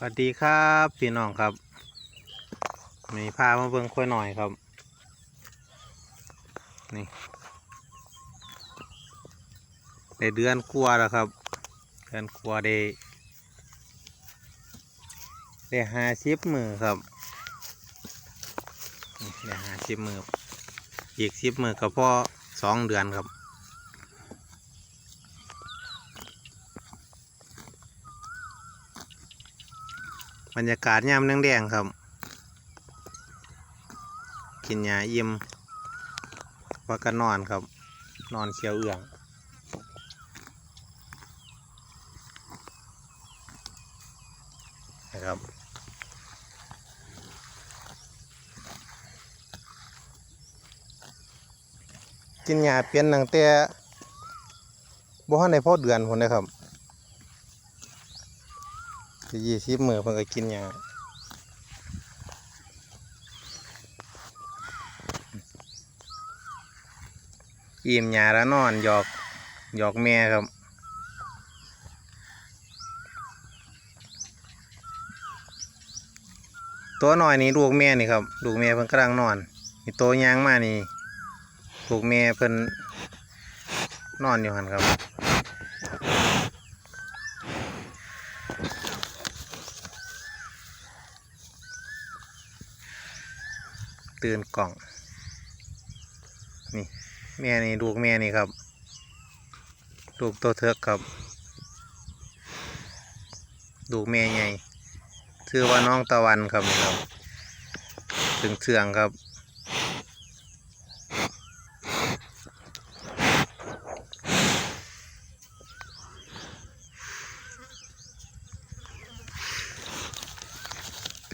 สวัสดีครับพี่น้องครับ มีพามาเบิ่งค่อยหน่อยครับ นี่ได้เดือนกัวแล้วครับ เดือนกัวได้ได้ห้าสิบมือครับได้ห้าสิบมืออีกสิบมือก็พอสองเดือนครับ บรรยากาศยามแดงๆครับ กินยาอิ่มว่าก็นอนครับ นอนเชียวเอื้องนะครับกินยาเปลี่ยนตั้งแต่บ่ทันได้พอเดือนพุ่นนะครับ สิยี่สิบมือเพิ่นก็กินยาอิ่มยาแล้วนอนหยอกหยอกแม่ครับตัวหน้อยนี่ลูกแม่นี่ครับลูกแม่เพิ่นกำลังนอนนี่ตัวยางมานี่ลูกแม่เพิ่นนอนอยู่หันครับ ตื่นกล่อง นี่แม่นี่ลูกแม่นี่ครับลูกตัวเทือกครับลูกแม่ใหญ่ชื่อว่าน้องตะวันครับนี่ครับถึงเชืองครับ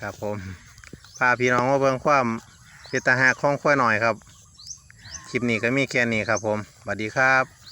ครับผมพาพี่น้องมาเบิ่งความ เป็นตาหาคล้องข้อยหน่อยครับ คลิปนี้ก็มีแค่นี้ครับผมสวัสดีครับ